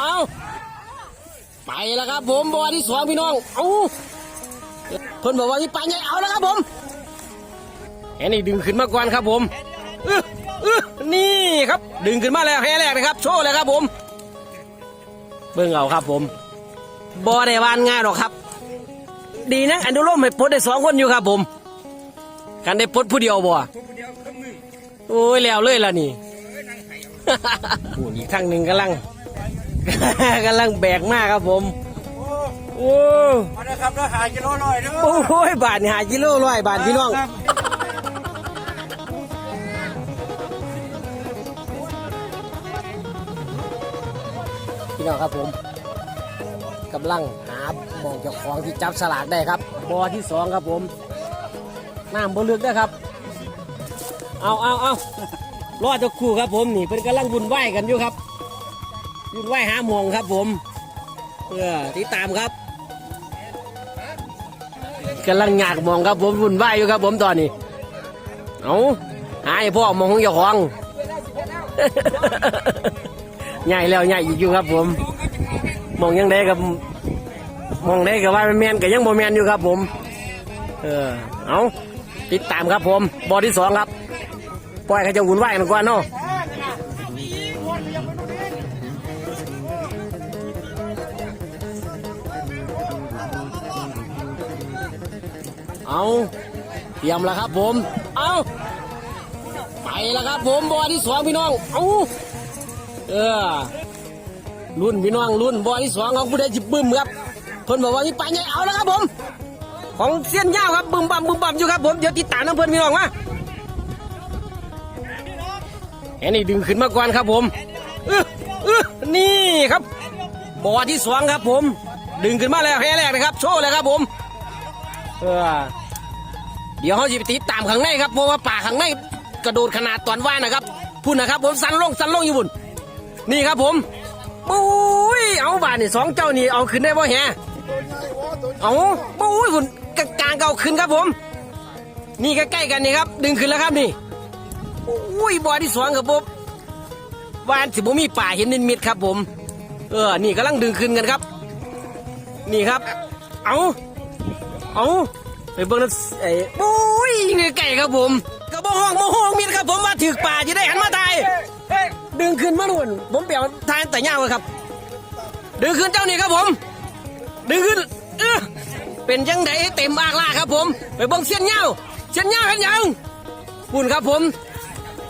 เอาไปแล้วครับ ผมบอที่สองพี่น้องเอาเพิ่นบอกว่าที่ไปลาใหญ่เอาแล้วครับผมแหนี่ดึงขึ้นมาก่อนครับผมอื้ออื้อนี่ครับดึงขึ้นมาแล้วแหแรกนะครับ โชว์เลยครับผม เบิ่งเอาครับผมบอได้วานง่ายหรอกครับ ดีนะอันดูร่มให้ปลดได้สองคนอยู่ครับผมกันได้ปลดผู้เดียวบ่โอ้ยแล้วเลยล่ะนี่โอ้อีกข้างหนึ่งกำลัง กำลังแบกมากครับผม โอ้มาเด้อครับเด้อหากิโลหน่อยเด้อโอ้ยบาทนี่หากิโลร้อยบาทพี่น้องครับพี่น้องครับผมกำลังหาหมองเจ้าของที่จับสลากได้ครับบอที่สองครับผมน้ำบลึกนะครับ เอาเอาเอารอดจะคู่ครับผมนี่เป็นกำลังวุ่นวายกันอยู่ครับ วุ่นวายห้าหมงครับผมเพื่อติดตามครับกำลังอยากมองครับผมวุ่นวายอยู่ครับผมตอนนี้เอาหาให้พ่อมองของเจ้าของใหญ่แล้วใหญ่อีกอยู่ครับผมมองยังได้กับมองได้กับว่ามันแมนกับยังโมแมนอยู่ครับผม เออเอาติดตามครับผมบอที่สองครับปล่อยเขาจะวุ่นวายกันก่อนเนาะ เอาเตรียมแล้วครับผม เอาไปแล้วครับผมบอที่สองพี่น้องเอาเออรุ่นพี่น้องรุ่นบอที่สองของผู้ใดจิบบึ้มครับเพิ่นบอกว่านี่ปลาใหญ่เอาแล้วครับผม ของเสี้ยนยาวครับบึ้มบั่มบึ้มบั่มอยู่ครับผมเดี๋ยวติดตามน้ำเพิ่นพี่น้องมาแหนี่ดึงขึ้นมาก่อนครับผมอืออื้อนี่ครับบอที่สองครับผม ดึงขึ้นมาแล้วแห่แรกนะครับ โชว์เลยครับผม เออ เดี๋ยวเขาจะไปติดตามข้างในครับเพราะว่าป่าข้างในกระโดดขนาดตอนว่านะครับพุ่นนะครับผมสันลงสันลงอยู่บุญนี่ครับผมปุ้ยเอาบาทนี่สองเจ้านี่เอาขึ้นได้บ่แฮะเอาปุ้ยคุณกลางๆก็เอาขึ้นครับผม นี่ใกล้ๆกันนี่ครับ ดึงขึ้นแล้วครับนี่อุ้ยบอที่สองครับผมวานสิบมีป่าเห็นนิดมิดครับผม เออ นี่กำลังดึงขึ้นกันครับ นี่ครับ เอาเอา ไปเบิ่งนั่นไอ้ปุ้ยใกล้ๆครับผมกระบอกห้องโมห้องมิดครับผมว่าถือป่าจะได้หันมาตายเฮ้ยดึงขึ้นมาหนุนผมเปลี่ยนทางแต่ยาวเลยครับ ดึงขึ้นเจ้านี่ครับผม ดึงขึ้นเออเป็นยังไงเต็มอากลาครับผม ไปเบิ้งเสี้ยนเงาเสี้ยนเงาเห็นยังปุ่นครับผม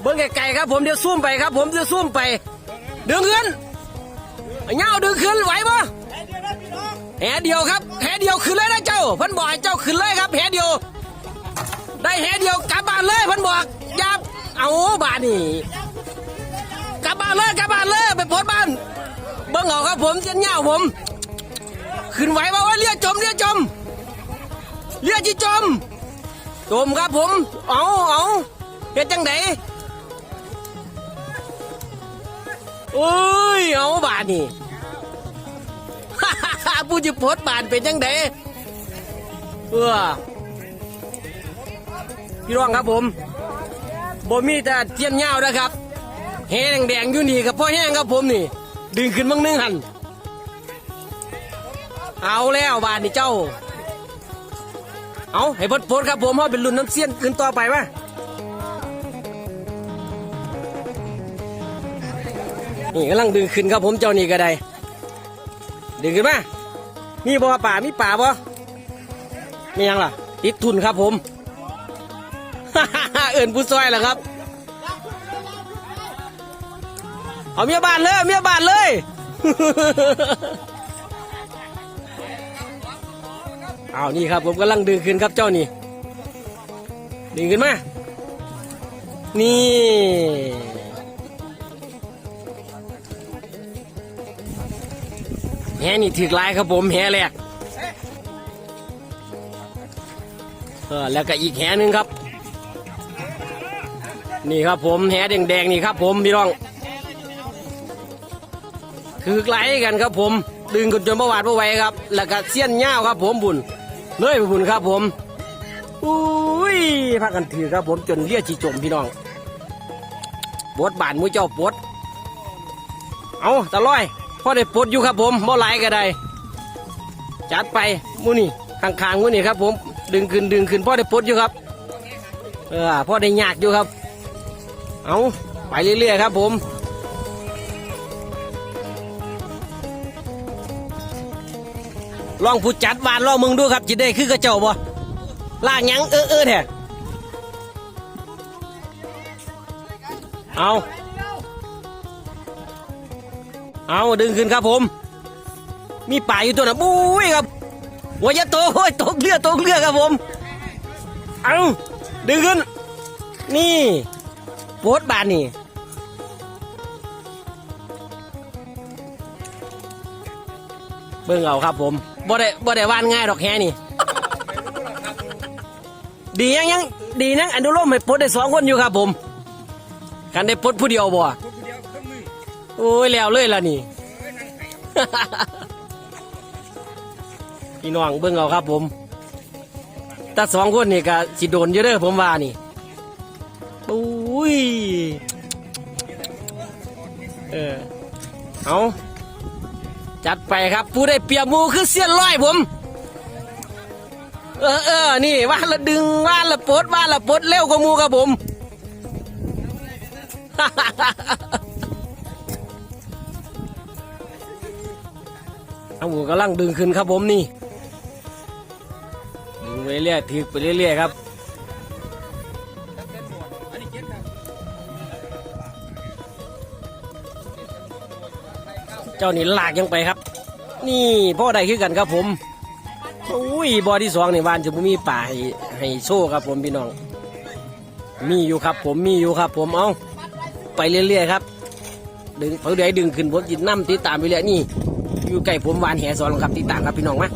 เบิ้งไกลๆครับผมเดี๋ยวซูมไปครับผมเดี๋ยวซูมไป ดึงขึ้นเงาดึงขึ้นไหวปะแหเดียวครับแหเดียวขึ้นเลยนะเจ้าเพันบอกให้เจ้าขึ้นเลยครับานเลยพันบอกยับเอาบานนี่กลับบ้านเลยกลับบ้านเลยไปโพสบ้านเบิ้งเอาครับผมเส้นเงาผม ขึ้นไหวบ่ว่าเรือจมเรือจมเรือจีจมจมครับผม เอาเอาเฮ็ดจังไดโอ้ยเอาบาทนี่ผู้จะโพสต์บานเป็นจังไดเออ พี่รองครับผมบ่มีแต่เทียนเงานะครับแห้งแดงๆอยู่นี่ครับพ่อแห้งครับผมนี่ ดึงขึ้นมั่งนึงหันเอาแล้วบานนี่เจ้า เอาให้พดพดครับผมเพราะเป็นรุ่นน้ำเสี้ยนขึ้นต่อไปวะนี่กำลังดึงขึ้นครับผมเจ้านี่ก็ได้ดึงขึ้นมามีบ่อป่ามีป่าบ่มียังล่ะติดทุนครับผม อิ่นผู้ซอยเหรอครับ เอาเมียบานเลยเมียบานเลยเอานี่ครับผมกำลังดึงขึ้นครับเจ้านี่ดึงขึ้นมานี่แหนี่ถือลายครับผมแหแรกเออแล้วก็อีกแหหนึ่งครับ นี่ครับผมแหแดงๆนี่ครับผมพี่น้องถือไล่กันครับผม ดึงกันจนประวัติประไว้ครับ แล้วก็เสี้ยนเง่าครับผมบุญเลยบุญครับผมอุ้ยพักกันถือครับผมจนเลียจีจมพี่น้องปวดบานมือเจ้าปวดเอาตะลอยพ่อได้ปลดอยู่ครับผมบ่หลก็ได้จัดไปมูนี่ข้างๆมูนี่ครับผมดึงขึ้นดึงขึ้นพ่อได้ปลดอยู่ครับเออพ่อได้ยากอยู่ครับ เอาไปเรื่อยๆครับผมลองผู้จัดบานลองมึงดูครับจิได้คือกระเจ้าบ่ล่างยังเออเออแท้เอาเอาดึงขึ้นครับผม มีป่าอยู่ตัวน่ะบุ้ยครับหัวยะโตโอ้ยตกเรือตกเรือครับผม เอาดึงขึ้น นี่ โพดบานนี่เบิ่งเอาครับผมบ่ได้บ่ได้ว่านง่ายดอกแฮนี่ ดียังยังดีนังอันดูโลมไม่ปลดได้สองคนอยู่ครับผมกันได้ปลดผู้เดียวบ่โอ้ยแล้วเลยล่ะนี่ พี่น้องเบิ่งเอาครับผมถ้าสองคนนี่ก็สิโดนอยู่เด้อผมว่านี่ อุ้ย เออ เอาจัดไปครับ ผู้ได้เปียหมูคือเสี้ยนร้อยผม เออเออนี่ว่าละดึงว่าละปดว่าละปดเร็วกว่ามูครับผมเอาหมูกำลังดึงขึ้นครับผมนี่ ดึงไปเรื่อยๆถือไปเรื่อยๆครับ เจ้านี่ลากยังไปครับ นี่พ่อใดคือกันครับผมอุ้ยบอที่สองในบ้านจะมีป่าให้ให้โซ่ครับผมพี่น้อง มีอยู่ครับ ผมมีอยู่ครับ ผมเอาไปเรื่อยๆครับ ดึงเผื่อใดดึงขึ้นผมจิตน้ำติดตามไปเรื่อยนี่ อยู่ใกล้ผมวานแหสอนครับติดตามครับพี่น้องมา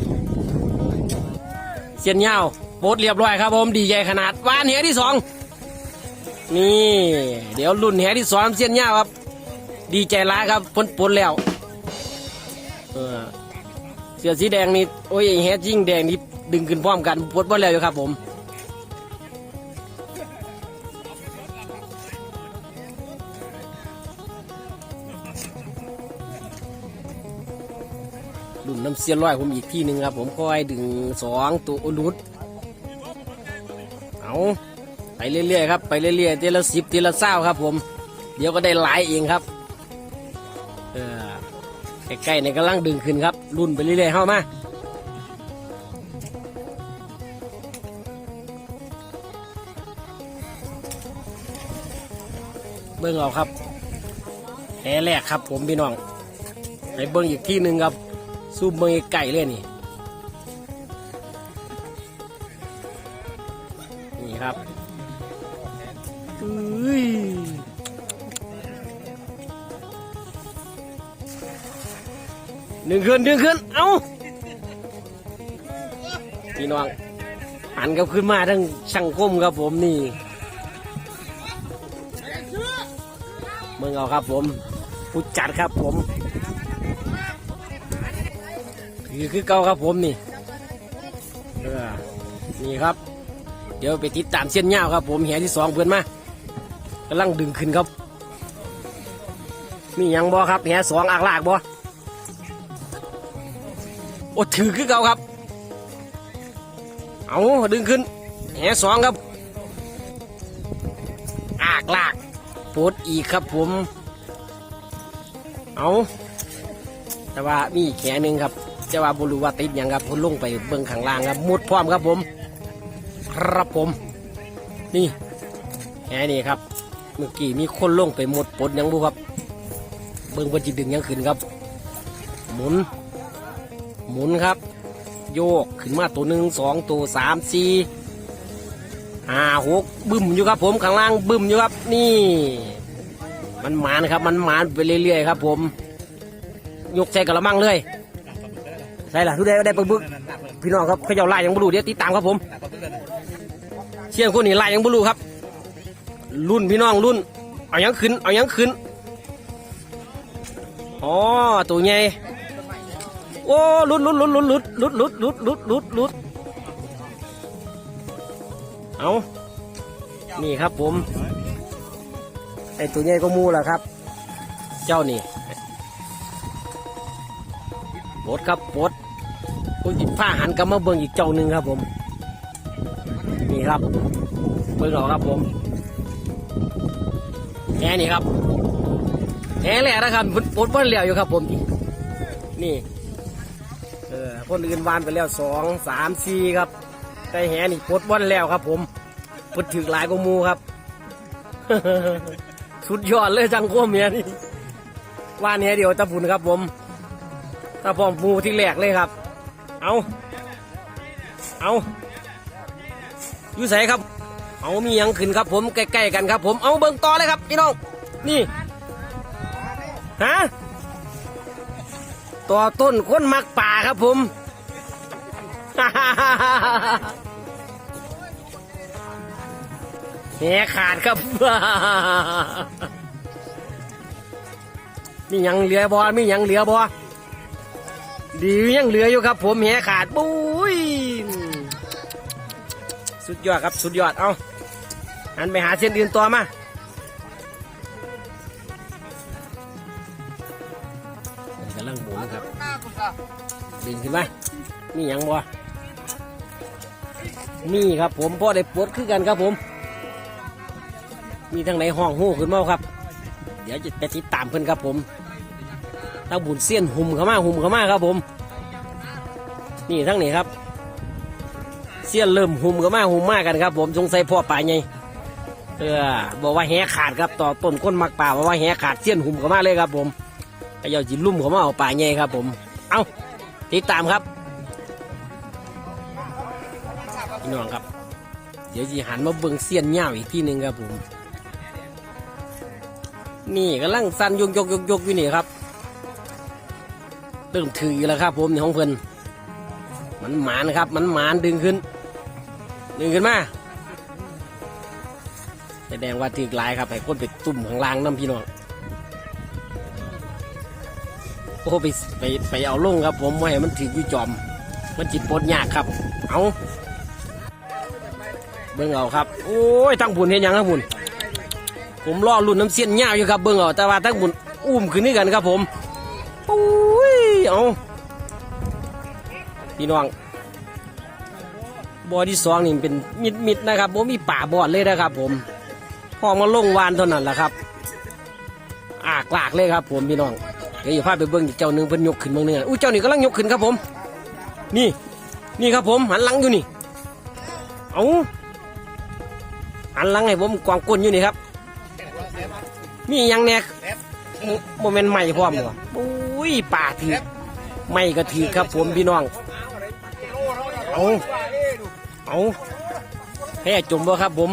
เสียนยาโพสต์เรียบร้อยครับผมดีใจขนาดวานแหที่สองนี่ เดี๋ยวรุ่นแหที่สองเสียนยาครับ ดีใจร้ายครับพ้นปนแล้ว เออเสื้อสีแดงนี่โอ้ยแฮจิ้งแดงนี่ดึงขึ้นพร้อมกันปวดบ่แล้วอยู่ครับผมดุนน้ำเสียร้อยผมอีกที่หนึ่งครับ ผมคอยดึงสองตัวอุลุดเอาไปเรื่อยๆครับไปเรื่อยๆทีละสิบทีละเศร้าครับ ผม เดี๋ยวก็ได้หลายเองครับ เออ ใกล้ๆในกำลังดึงขึ้นครับรุ่นไปเรื่อยๆเข้ามาเบิ้งเอาครับแหแรกครับผมพี่น้องไปเบิ้งอีกที่หนึ่งครับซูมเบิ้งไก่เลยนี่นี่ ดึงขึ้นดึงขึ้น เอ้าพี่น้องหันกับขึ้นมาทั้งช่างคมครับผมนี่เมืองเอาครับผมผู้จัดครับผมคือคือเก่าครับผมนี่นี่ครับ เดี๋ยวไปติดตามเส้นยาครับ ผมแหที่สองเพื่อนมากำลังดึงขึ้นครับ มียังบ่ครับแหสองอากลากบ่โอ้ถือขึ้นเก่าครับ เอาดึงขึ้นแหสองครับ อากลากปวดอีกครับผม เอาแต่ว่ามีแขนหนึ่งครับจะว่าบุรุว่าติดยังครับพุ่นลงไปเบื้องข้างล่างครับมุดพร้อมครับผม ครับผม นี่แหนี่ครับ เมื่อกี้มีคนลงไปหมดปดยังบุครับ เบื้องบนจิดึงยังขึ้นครับ หมุน หมุนครับ โยกขึ้นมาตัวหนึ่งสองตัวสามสี่ห้าหกบึ้มอยู่ครับผมข้างล่างบึ้มอยู่ครับ นี่ มันหมานครับมันหมานไปเรื่อยๆครับ ผมยกใส่กระมังเลยใช่ล่ะทุกได้ได้ปลาบึกพี่น้องครับเขาเจ้าไล่ยังบรูเดี๋ยวติดตามครับผมเชี่ยงคนนี้ไล่ยังบรูครับ รุ่นพี่น้องรุ่นเอายังขึ้นเอายังขึ้นอ๋อตัวใหญ่ โอ้หลุดหลุดหลุดหลุดหลุดหลุดหลุดหลุดหลุดหลุดหลุดเอานี่ครับผม ไอตัวใหญ่ก็มูแหละครับ เจ้านี่ปลดครับปลดคุณจิผ้าหันกลับมาเบิ่งอีกเจ้าหนึ่งครับผม นี่ครับ เบิ่งเอาครับผมแหนี่ครับแหแหละนะครับเพิ่นปลดเพิ่นเหลียวอยู่ครับผม นี่เออ คนอื่นวานไปแล้วสองสามสี่ครับแต่แหนี่ปลดวันแล้วครับ ผมปลดถึกหลายกว่ามูครับ สุดยอดเลยจังโคมเมียนี่ว่านแหเดียวตะพุ่นครับ ผมตะพอมมูที่แรกเลยครับ เอาเอาอยู่ใส่ครับ เอามียังขึ้นครับ ผมใกล้ๆกันครับ ผมเอาเบิ่งต่อเลยครับพี่น้องนี่ฮะ ตัวต้นคนมักป่าครับผม แหขาดครับ มียังเหลือบ่มียังเหลือบ่ดียังเหลืออยู่ครับ ผมแหขาดปุ้ยสุดยอดครับ สุดยอดเอาอันไปหาเส้นอื่นต่อมา ดึงขึ้นมามีหยังบ่มีครับผมพ่อได้ปลดคือกันครับผม มีทั้งไหนห้องหูขึ้นมาครับ เดี๋ยวจะไปติดตามเพิ่อนครับผมถ้าบุญเสี้ยนหุ่มเข้ามาหุ่มเข้ามาครับผม นี่ทั้งนี้ครับ เสี้ยนเริ่มหุ่มเข้ามาหุ่มมากันครับ ผมสงสัยพ่อป่าไงเออบอกว่าแหขาดครับต่อต้นก้นมักป่าบอกว่าแหขาดเสี้ยนหุ่มเข้ามาเลยครับ ผมพยาจิลุ่มเขามาเอาป่าใหญ่ครับผม เอาติดตามครับพี่น้องครับ เดี๋ยวจะหันมาเบิ่งเสี้ยนเหย้าอีกที่หนึ่งครับผม นี่กำลังสั่นยกยกยกยกอยู่นี่ครับเริ่มถือแล้วครับผมในของเพิ่นมันหมานครับ มันหมานดึงขึ้น ดึงขึ้นมาแสดงว่าถือหลายครับให้คนไปตุ่มข้างล่างน้ำพี่น้อง โอ้ไปไปไปเอาลงครับ ผมไม่ให้มันถึงอยู่จอม มันจิตปวดยากครับ เอาเบิ่งเอาครับ โอ้ยทั้งบุญเห็นยังครับบุญผมรอรุ่นน้ำเสี้ยนยาวอยู่ครับเบิ่งเอาแต่ว่าทั้งบุญอุ้มขึ้นนี่กันครับผมโอ้ยเอาพี่น้องบอที่สองนี่เป็นมิดมิดนะครับผมมีป่าบอดเลยนะครับ ผมพอมาลงวานเท่านั้นแหละครับ อากลากเลยครับ ผมพี่น้อง เดี๋ยวอย่าพาไปเบิ้งอีกเจ้าหนึ่งเพิ่นยกขึ้นเบางเนื้ออู้เจ้านี่กำลังยกขึ้นครับผม นี่ นี่ครับผมหันหลังอยู่นี่ เอาหันหลังให้ผมกวางก้นอยู่นี่ครับ มีหยังแนกโมเมนต์ใหม่พร้อมบ่อุ้ยป่าถือไม่ก็ถือครับผมพี่น้อง เอาเอาแพ้จมบ่ครับผม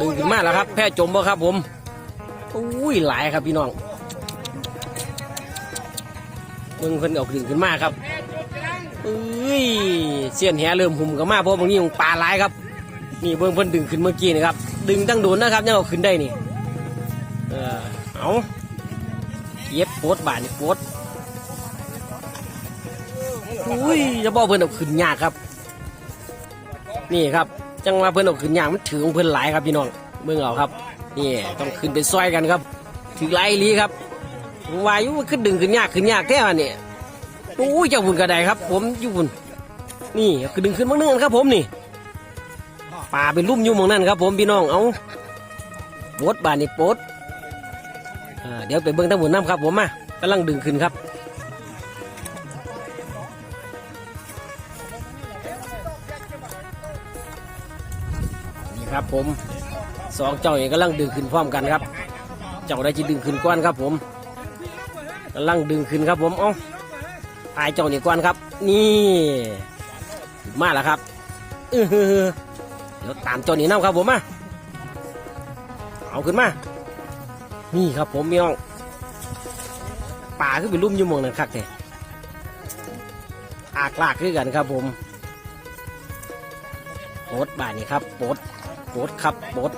ดึงขึ้นมาแล้วครับ แพ้จมบ่ครับผมอุ้ยหลายครับพี่น้อง เบิ่งเพิ่นเอาขึ้นขึ้นมาครับเอ้ยเสียนแหเริ่มหุ่มกันมาเพราะบางนี้ของปลาหลายครับ นี่เบิ่งเพิ่นดึงขึ้นเมื่อกี้นะครับ ดึงตั้งโดนนะครับยังเอาขึ้นได้นี่ เออเอาเย็บโปดบาทนี่โปดอุ้ยจะบอกเพิ่นเอาขึ้นยากครับ นี่ครับจังว่าเพิ่นเอาขึ้นยากมันถือของเพิ่นหลายครับพี่น้องเบิ่งเอาครับ นี่ต้องขึ้นไปซอยกันครับ ถือหลายอีหลีครับ วาอยู่มันขึ้นดึงขึ้นยากขึ้นยากแท้วันนี่โอ้ยเจ้าบุญกระไดครับ ผมอยู่บุญนี่คือดึงขึ้นบางนึงครับ ผมนี่ป่าเป็นลุ่มยู่หมองนั่นครับ ผมพี่น้องเอาโปดบานนี่โปดเดี๋ยวไปเบิ้งทั้งหมดน้ำครับ ผมมากำลังดึงขึ้นครับนี่ครับผมสองเจ้าเองกำลังดึงขึ้นพร้อมกันครับ เจ้าได้จะดึงขึ้นก้อนครับผม กำลังดึงขึ้นครับผมเอ้าตายเจ้านี่ก้อนครับ นี่มาแล้วครับเออเดี๋ยวตามเจ้านี่น้ำครับผมมาเอาขึ้นมานี่ครับผมพี่น้องป่าขึ้นไปลุ่มยุ่หมองนั่นคักแท้อากลากขึ้นกันครับผมโปดบ่ายนี่ครับโปดโปดครับโปด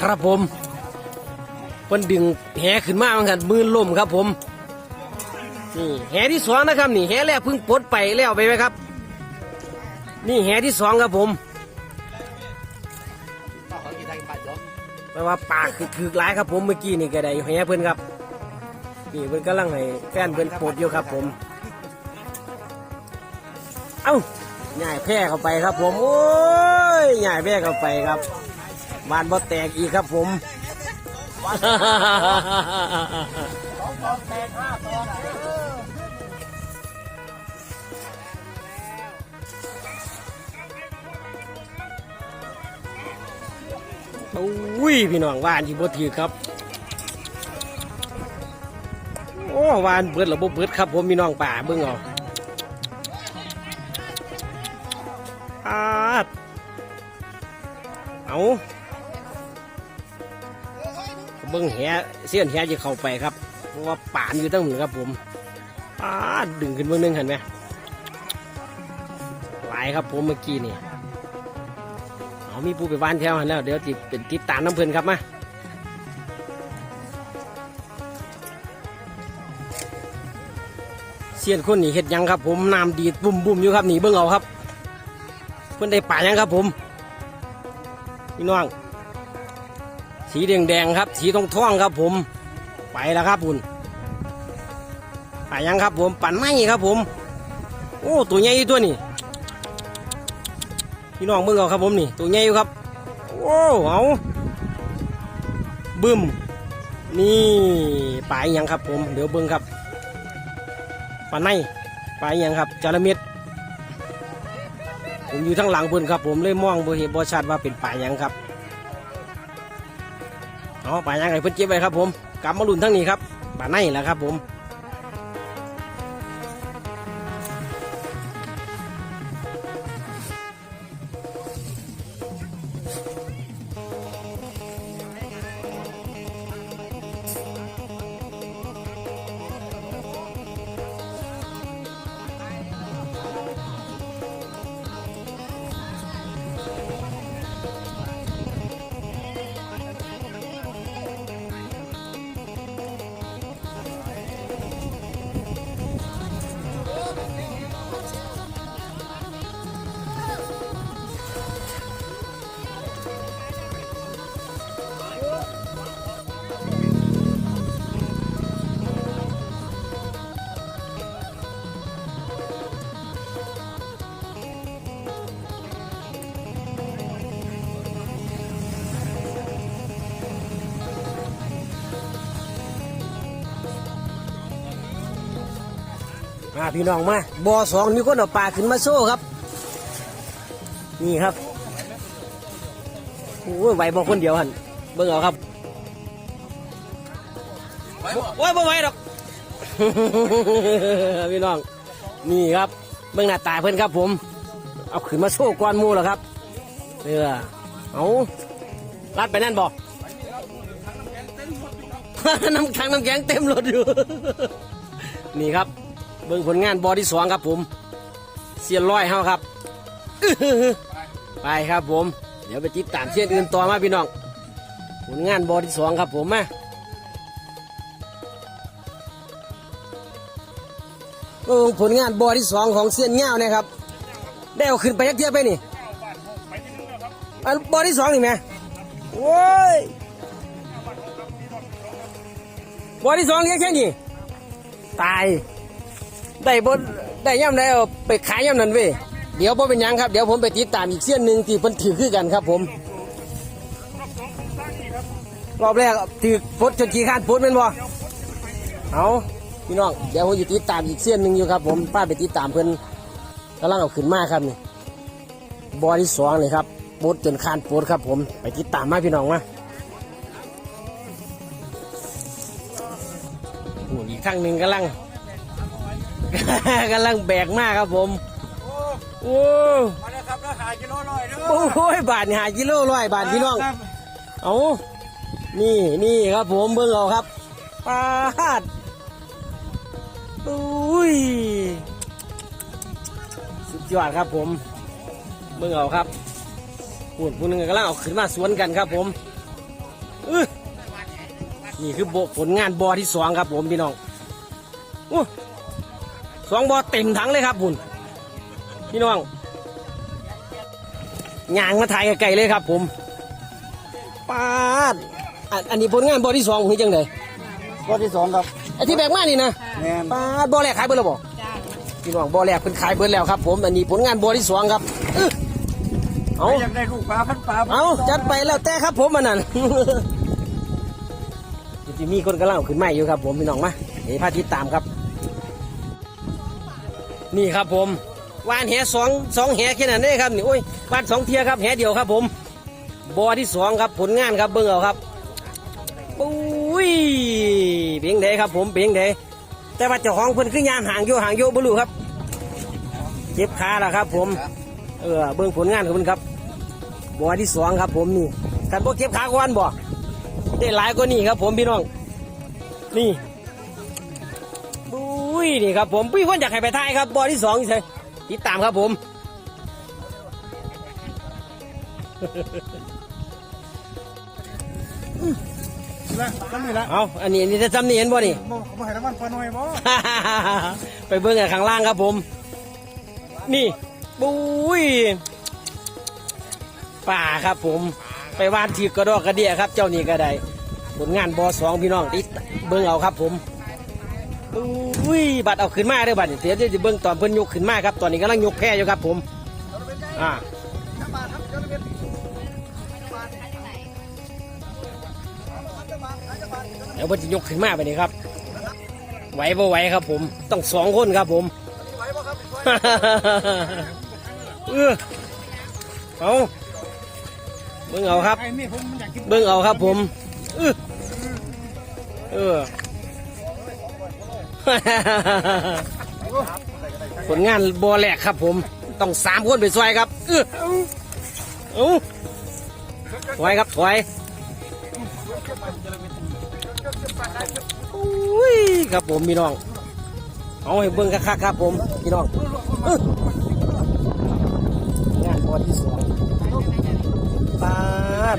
ครับผมเพิ่นดึงแหขึ้นมาเหมือนกันมือล่มครับผมนี่แหที่สองนะครับนี่แหแรกเพิ่งปลดไปแล้วไปไหมครับ นี่แหที่สองครับผมแปลว่าปากคือถือร้ายครับผมเมื่อกี้นี่ก็ได้แหเพิ่นครับนี่เพิ่นกำลังให้แฟนเพิ่นปลดอยู่ครับผม เอ้าใหญ่แพร่เข้าไปครับผมโอ้ยใหญ่แพร่เข้าไปครับ บานบ่แตกอีกครับผมอุ้ยพี่น้องวานที่บ่ถือครับ โอ้วานเบิดหรือบ่เบิดครับผมพี่น้องป่าเบิ่งเอา เสี้ยนแหจะเข้าไปครับ เพราะว่าป่านอยู่ตั้งหนึ่งครับผมอาดึงขึ้นเบิ่งหนึงเห็นไหมหลายครับผมเมื่อกี้นี่เอามีผู้ไปบ้านแถวหันแล้ว เดี๋ยวติดเป็นติดตามน้ำเพลินครับมาเสี้ยนคนนี่เห็ดยังครับ ผมน้ำดีดบุ่มบุ่มอยู่ครับหนีเบิ้องเอาครับ เพิ่อนได้ป่ายังครับผมพี่น้อง สีแดงแดงๆครับ สีทองทองครับผม ไปแล้วครับคุณป่าหยังครับผมปั่นไม้ครับผม โอ้ตัวใหญ่ยู่ตัวนี้พี่น้องเบิ่งเอาครับผมนี่ตัวใหญ่อยู่ครับ โอ้เอาบึ้มนี่ปลาอหยังครับผม เดี๋ยวเบิ่งครับปลาในปลาอหยังครับจระเม็ดผมอยู่ทั้งหลังเพิ่นครับผมเลยมองบ่เห็นบ่ชัดว่าเป็นปลายังครับ เอาปลาอหยังไงเพิ่นเก็บไว้ครับผมกำมาลุ่นทั้งนี้ครับปลาในแหละครับผมาพี่น้องมาบ่อสองมีคนเอาปลาขึ้นมาโซ่ครับ นี่ครับโอ้ยไหวบ่คนเดียวหันเบิ่งเอาครับโอ้ยบ่ไหวดอกพี่น้อง นี่ครับ เบิ่งหน้าตาเพิ่อนครับผม เอาขึ้นมาโซ่ก้อนมูแล้วครับเออเอาลัดไปนั่นบอกน้ำแขังน้ำแข็งเต็มรถอยู่ นี่ครับ เบิ่งผลงานบอที่สองครับผม เสียนร้อยเฮาครับ ไปครับผม เดี๋ยวไปติดตามเสียนอื่นต่อมาพี่น้อง ผลงานบอที่สองครับผมมาเบิ่งผลงานบอที่สองของเสียนเงาเนี่ยครับ ได้เอาขึ้นไปยักเทียบไปนี่อันบอที่สองนี่ไหมโอ้ยบอที่สองเลี้ยงแค่นี้ตาย ได้บนได้ย่ำได้เอาไปขายย่ำนั้นเว้ยเดี๋ยวบ่เป็นหยังครับเดี๋ยวผมไปติดตามอีกเส้นหนึ่งที่เพิ่นถือคือกันครับ ผมรอบแรกถือพดจนขี้ข้านพดแม่นบ่เอาพี่น้องเดี๋ยวผมอยู่ติดตามอีกเส้นหนึ่งอยู่ครับ ผมป้าไปติดตามเพิ่นกำลังเอาขึ้นมาครับนี่บอที่สองเลยครับปดจนข้านปดครับ ผมไปติดตามมาพี่น้องมาโอ้อีกข้างหนึ่งกำลัง กำลังแบกมากครับผม โอ้โอ้มาเลยครับแล้วหากิโลหน่อยเด้อโอ้ยบาทนี่หากิโลร้อยบาทพี่น้อง เอานี่นี่ครับผมเบิ่งเอาครับปาดอุ้ย สุดยอดครับผมเบิ่งเอาครับพูดพูดนึงกำลังเอาขึ้นมาสวนกันครับผมอื้อนี่คือโบผลงานบอที่สองครับผมพี่น้องอู้ สองบอเต็มถังเลยครับคุณพี่น้องยางมาถ่ายไกลๆเลยครับ ผมปาดอันอันนี้ผลงานบอที่สองคือจังไดข้อที่สองครับไอ้ที่แบกมานี่นะแม่นปาดบอแรกขายเบิดแล้วบ่จ้าพี่น้องบอแรกเป็นขายเบิดแล้วครับ ผมอันนี้ผลงานบอที่สองครับอื้อเอาใครอยากได้ลูกปลาพันปลาเอาจัดไปแล้วแต่ครับ ผมมันนั่นจะมีคนกำลังเอาขึ้นมาอยู่ครับ ผมพี่น้องมาเดี๋ยวพาติดตามครับ นี่ครับผมวานแหสองสองแหแค่นั้นเองครับนี่โอ้ยวานสองเทียครับแหเดียวครับ ผมบอที่สองครับผลงานครับเบิ่งเอาครับปุ้ยเพียงเดครับ ผมเพียงเดแต่ว่าเจ้าของเพิ่นคือยานห่างโยห่างโยบ่รู้ครับเจ็บขาแล้วครับ ผม เออเบิ่งผลงานของเพิ่นครับบอที่สองครับ ผมนี่กันบ่เก็บขาก่อนบ่ได้หลายกว่านี่ครับ ผมพี่น้องนี่ ยนี่ครับผมพี่คนอยากให้ไปทายครับบอที่สองใช่ติดตามครับผมละตั้งนี่ละเอาอันนี้อันนี่จะจำนี่เห็นบ่นี่บ่บ่ให้น้ำมันปลาหน่อยบ่ไปเบิ้งกันข้างล่างครับผม นี่บุ้ยป่าครับผม ไปวานทีกระดอกกระเดียครับ เจ้านี่ก็ได้ผลงานบอสองพี่น้องติดเบิ้งเอาครับผม บุ้ยบัดเอาขึ้นมาเด้อบัดเดี๋ยวจะเบิ้งตอนเพิ่นยกขึ้นมาครับตอนนี้กำลังยกแพร่อยู่ครับผมอ่าเดี๋ยวผมจะยกขึ้นมาไปนี่ครับไหวบ่ไหวครับผมต้องสองคนครับผมเออเอาเบิ่งเอาครับไอ้นี่ผมอยากกินเบิ่งเอาครับผมเออเออ ผลงานบอแหลกครับผม ต้องสามคนไปซอยครับเออเอาถอยครับถอยอุ้ยครับผมพี่น้อง เอาให้เบิ่งคักๆครับผมพี่น้องงานบอที่สองปาด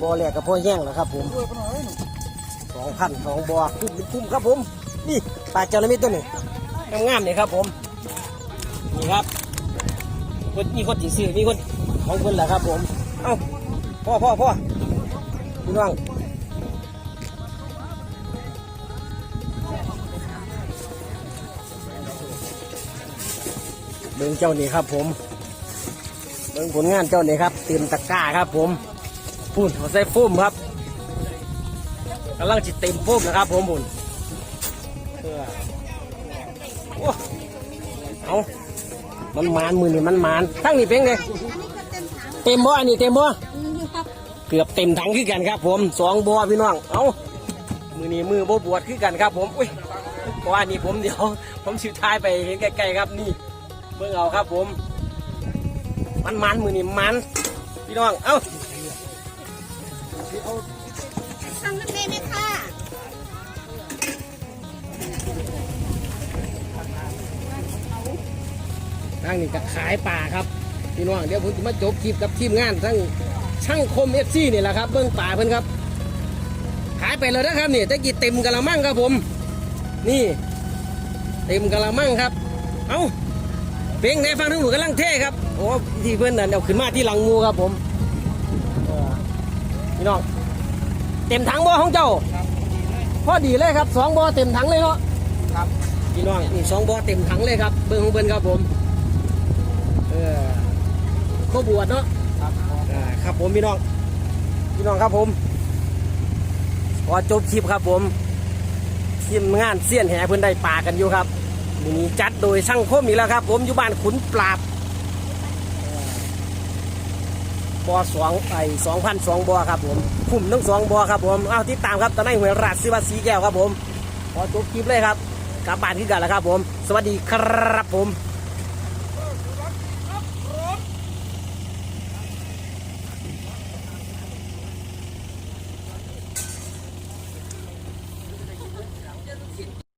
บอแหลกกับพ่อแย่งแล้วครับผม สองพันสองบอคุ้มคุ้มครับผม นี่ปลาจระเข้ตัวนี้งามๆนี่ครับผม นี่ครับคนมีคนจีซื้อมีคนของคนแหละครับผม เอ้าพ่อพ่อพ่อพี่น้องเบิ่งเจ้านี่ครับผมเบิ่งผลงานเจ้านี่ครับเต็มตะกร้าครับผมปุ่นหัวใส่ฟุ้มครับ กำลังจิตเต็มฟุ้มนะครับผมปุ่นเออโอ้เอามันมานมือนี่มันมานทั้งนี้เป็นไงเต็มบ่อันนี้เต็มบ่เกือบเต็มถังคือกันครับ ผมสองบ่อพี่น้อง เอามือนี้มือบ่บวชคือกันครับ ผมอุ้ยเพราะว่านี่ผมเดี๋ยว ผมสิท้ายไปเห็นใกล้ๆครับนี่เบิ่งเอาครับผม มันมันมือนี่มันพี่น้อง เอ้า ทางนี้ก็ขายป่าครับพี่น้องเดี๋ยวผมจะมาจบคลิปกับทีมงานทั้งช่างคมเอฟซีนี่แหละครับเบิ่งป่าเพิ่นครับ ขายไปเลยนะครับนี่ตะกี้เต็มกะละมังครับผม นี่เต็มกะละมังครับ เอ้าเพลงไหนฟังทั้งหมดกำลังเท่ครับโอ้ที่เพื่อนนั่นเอาขึ้นมาที่หลังงูครับผมเออพี่น้องเต็มถังบ่อของเจ้าพอดีเลยครับสองบ่อเต็มถังเลยเนาะครับพี่น้องนี่สองบ่อเต็มถังเลยครับเบิ้งของเบิ้นครับผม เออข้บวชเนาะครับอ่าครับผมพี่น้อง พี่น้องครับผมพอจบคลิปครับผมทีมงานเสี้ยนแห่เพื่อนได้ปลากันอยู่ครับมีจัดโดยช่างคมอีกแล้วครับ ผมอยู่บ้านขุนปราบบอสองไอสองพันสองบอครับผมคุ้มทั้งสองบอครับผมเอาติดตามครับตอนนี้หวยราชสิวัตสีแก้วครับผมพอจบคลิปเลยครับกลับบ้านที่กันแล้วครับผม สวัสดีครับผม